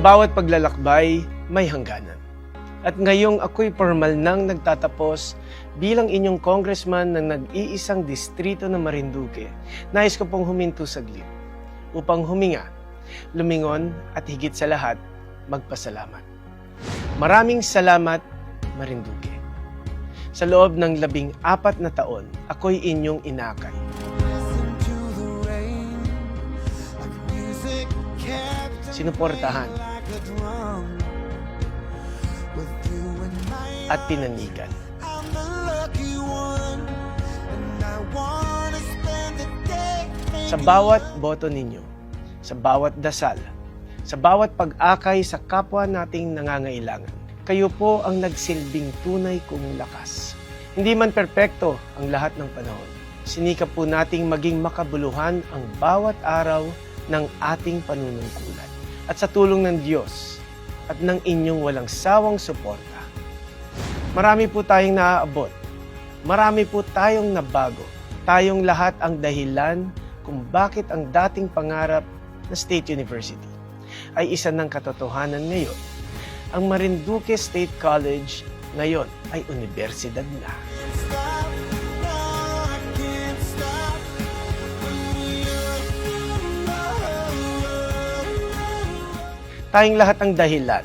bawat paglalakbay, may hangganan. At ngayong ako'y formal nang nagtatapos bilang inyong congressman ng nag-iisang distrito ng Marinduque, nais ko pong huminto saglit upang huminga, lumingon at higit sa lahat, magpasalamat. Maraming salamat, Marinduque. Sa loob ng labing apat na taon, ako'y inyong inakay. Sinuportahan at pinanigan. Sa bawat boto ninyo, sa bawat dasal, sa bawat pag-akay sa kapwa nating nangangailangan, kayo po ang nagsilbing tunay kong lakas. Hindi man perpekto ang lahat ng panahon. Sinikap po nating maging makabuluhan ang bawat araw ng ating panunungkulan. At sa tulong ng Diyos at ng inyong walang sawang suporta, marami po tayong naaabot. Marami po tayong nabago. Tayong lahat ang dahilan kung bakit ang dating pangarap na State University ay isa ng katotohanan ngayon. Ang Marinduque State College ngayon ay universidad na. Tayong lahat ang dahilan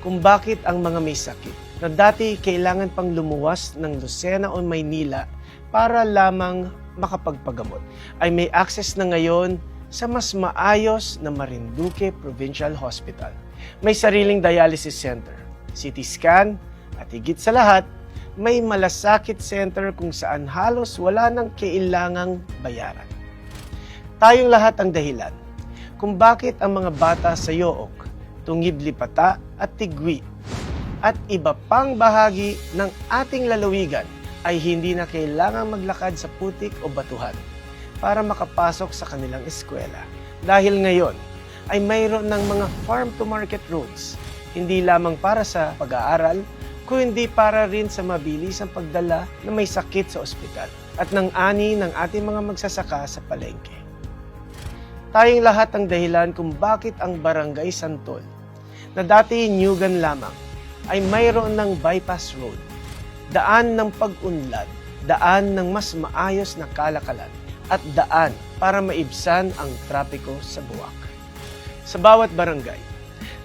kung bakit ang mga may sakit na dati kailangan pang lumuwas ng Lucena o Maynila para lamang makapagpagamot ay may access na ngayon sa mas maayos na Marinduque Provincial Hospital. May sariling dialysis center, CT scan, at higit sa lahat, may malasakit center kung saan halos wala nang kailangang bayaran. Tayong lahat ang dahilan kung bakit ang mga bata sa Yook, Tungib Lipata at Tigwi at iba pang bahagi ng ating lalawigan ay hindi na kailangang maglakad sa putik o batuhan para makapasok sa kanilang eskwela. Dahil ngayon ay mayroon ng mga farm-to-market roads, hindi lamang para sa pag-aaral, kundi para rin sa mabilisang pagdala na may sakit sa ospital at ng ani ng ating mga magsasaka sa palengke. Tayong lahat ang dahilan kung bakit ang Barangay Santol, na dati Nyugan lamang, ay mayroon ng bypass road, daan ng pag-unlad, daan ng mas maayos na kalakalan, at daan para maibsan ang trapiko sa buwak. Sa bawat barangay,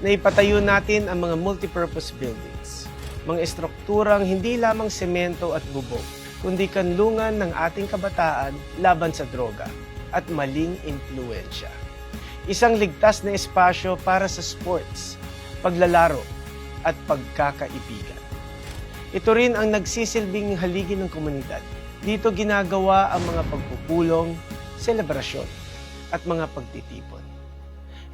naipatayo natin ang mga multipurpose buildings, mga estrukturang hindi lamang semento at bubong, kundi kanlungan ng ating kabataan laban sa droga at maling impluensya. Isang ligtas na espasyo para sa sports, paglalaro, at pagkakaibigan. Ito rin ang nagsisilbing haligi ng komunidad. Dito ginagawa ang mga pagpupulong, selebrasyon, at mga pagtitipon.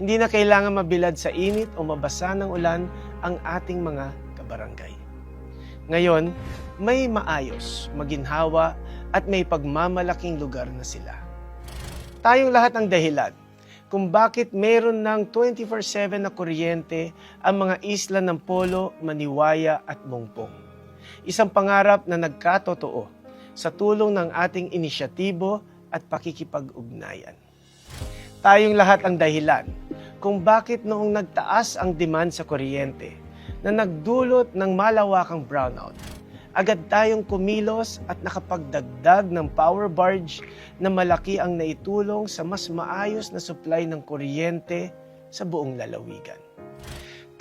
Hindi na kailangan mabilad sa init o mabasa ng ulan ang ating mga kabarangay. Ngayon, may maayos, maginhawa, at may pagmamalaking lugar na sila. Tayong lahat ang dahilan kung bakit meron ng 24-7 na kuryente ang mga isla ng Polo, Maniwaya at Mongpong. Isang pangarap na nagkatotoo sa tulong ng ating inisyatibo at pakikipag-ugnayan. Tayong lahat ang dahilan kung bakit noong nagtaas ang demand sa kuryente na nagdulot ng malawakang brownout, agad tayong kumilos at nakapagdagdag ng power barge na malaki ang naitulong sa mas maayos na supply ng kuryente sa buong lalawigan.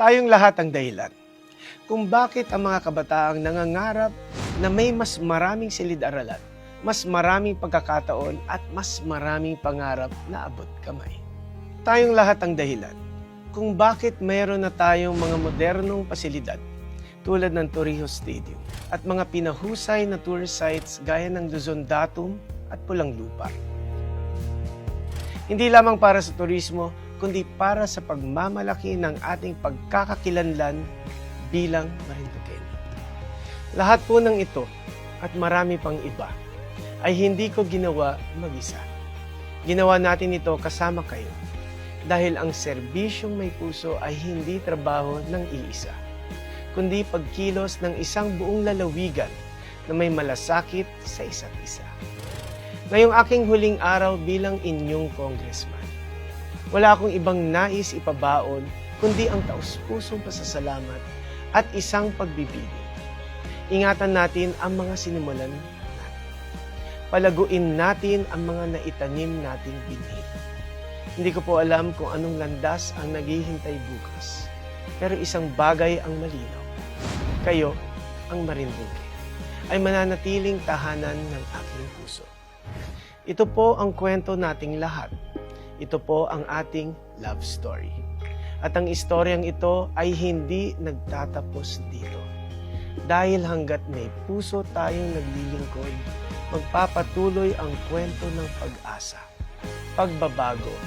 Tayong lahat ang dahilan kung bakit ang mga kabataang nangangarap na may mas maraming silid-aralan, mas maraming pagkakataon at mas maraming pangarap na abot kamay. Tayong lahat ang dahilan kung bakit mayroon na tayong mga modernong pasilidad tulad ng Torrijos Stadium at mga pinahusay na tourist sites gaya ng Luzon Datum at Pulang Lupa. Hindi lamang para sa turismo, kundi para sa pagmamalaki ng ating pagkakakilanlan bilang Marinduqueño. Lahat po ng ito at marami pang iba ay hindi ko ginawa mag-isa. Ginawa natin ito kasama kayo dahil ang serbisyong may puso ay hindi trabaho ng iisa, kundi pagkilos ng isang buong lalawigan na may malasakit sa isa't isa. Ngayong aking huling araw bilang inyong congressman, wala akong ibang nais ipabaon kundi ang taus-pusong pasasalamat at isang pagbibigay. Ingatan natin ang mga sinimulan natin. Palaguin natin ang mga naitanim nating binhi. Hindi ko po alam kung anong landas ang naghihintay bukas. Pero isang bagay ang malinaw. Kayo, ang marinduque, ay mananatiling tahanan ng aking puso. Ito po ang kwento nating lahat. Ito po ang ating love story. At ang istoryang ito ay hindi nagtatapos dito. Dahil hanggat may puso tayong naglilingkod, magpapatuloy ang kwento ng pag-asa, pagbabago,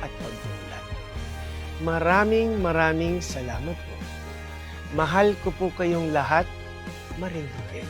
at pagbulat. Maraming maraming salamat po. Mahal ko po kayong lahat, marinduque.